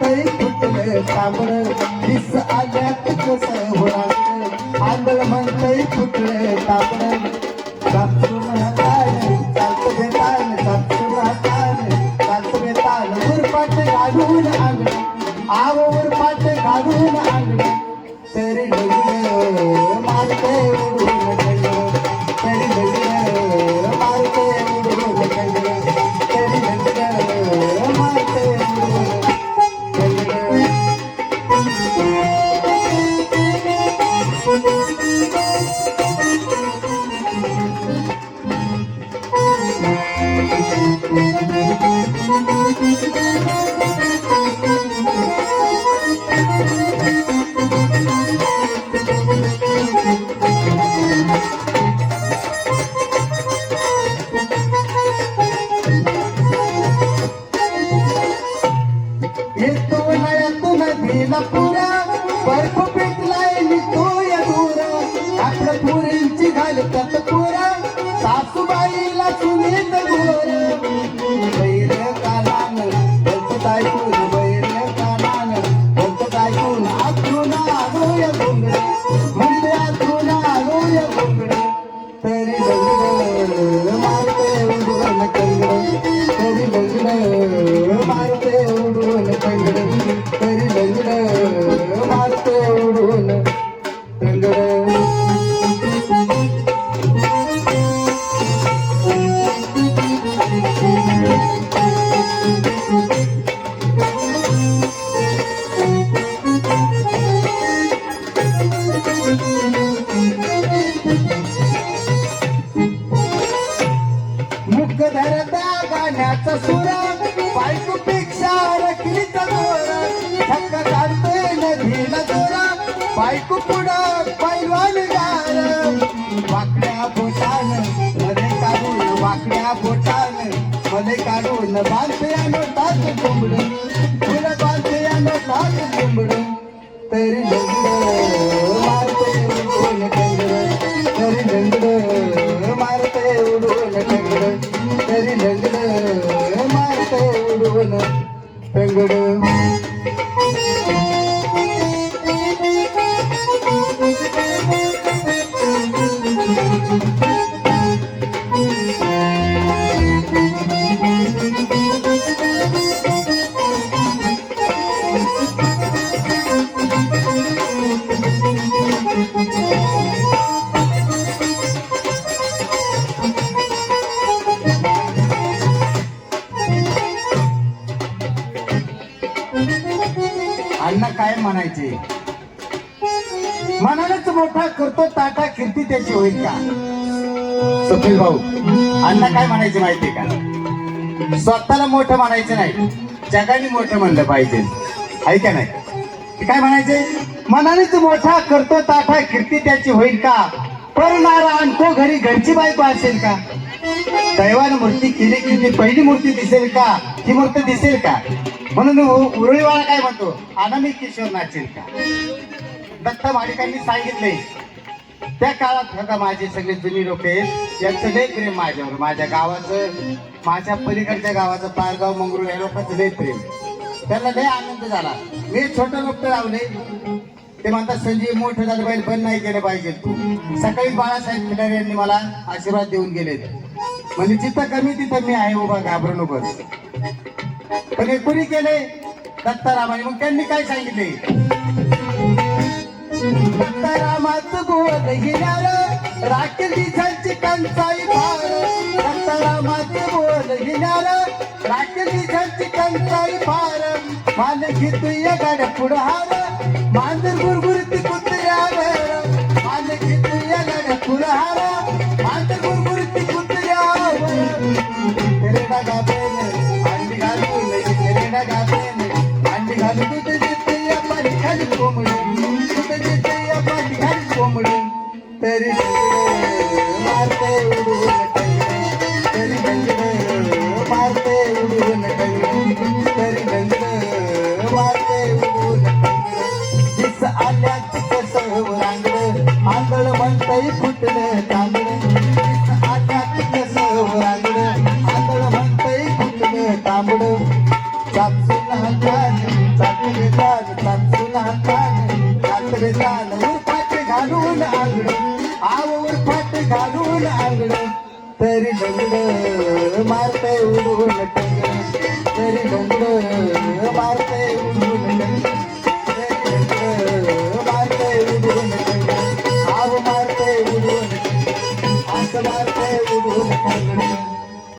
आंधळ म्हणतय फुटलं तांबड दिस आल्यात कसं होणार आंधळ म्हणतय फुटलं तांबड सासून हातान घालतात मुख धरता गाण्याचा सुरा बायको पेक्षा रकलीचा नदीला बायको पुढं पैलवान गार. वाकड्या बोटानमध्ये काढून वाकड्या बोटानमध्ये काढून बांधते आणि तात कोंबड. तुला बांधते आणि तरी लंगड म्हणायचे. मनानेच मोठा करतो ताटा कीर्ती त्याची होईल का? सुखील भाऊ अण्णा काय म्हणायचे माहितीये का? स्वतःला मोठं म्हणायचं नाही जगाने मोठं म्हणलं पाहिजे. आहे का नाही? काय म्हणायचे? मनानेच मोठा करतो ताठा कीर्ती त्याची होईल का? परणारा आणतो घरी घरची बायको असेल का? दैवान मूर्ती केली की ती पहिली मूर्ती दिसेल का? ही मूर्ती दिसेल का? म्हणून हो, उरळीवाळा काय म्हणतो? आनंदी किशोर नाचेल का दत्त मालिकांनी सांगितले त्या काळात बघा माझे सगळे जुनी लोक. आहेत यांचं लय प्रेम माझ्यावर. माझ्या गावाचं माझ्या पलीकडच्या गावाचं पारगाव मंगरू या लोकांचं लय प्रेम. त्यांना लय आनंद झाला. मी छोटं लोक लावले. ते म्हणतात संजीव मोठं झालं पाहिजे बंद नाही केलं पाहिजे तू. सकाळी बाळासाहेब खिलारे यांनी मला आशीर्वाद देऊन गेले म्हणजे जिथं कमी तिथं मी आहे उभा घाबरू नकोस पण हे कुणी केले दत्तारामाने. मग त्यांनी काय सांगितले? दत्तारामाच बोल हिरार राखेल दिसांची कंचाई फार दत्तारामाच बोल हिरार राखेल दिसांची कंचाई फार मान घेतोय गाड्या पुढं हार मांजर गुरगुर पाणी खाली कोंबडी दूध देते या पाणी खाली कोंबडी तरी கனவுல ஆகணும் அவ ஒரு பாட்டு கனவுல ஆகணும் தெரிஞ்சு வார்த்தை உருவட்டங்க தெரிஞ்சு வார்த்தை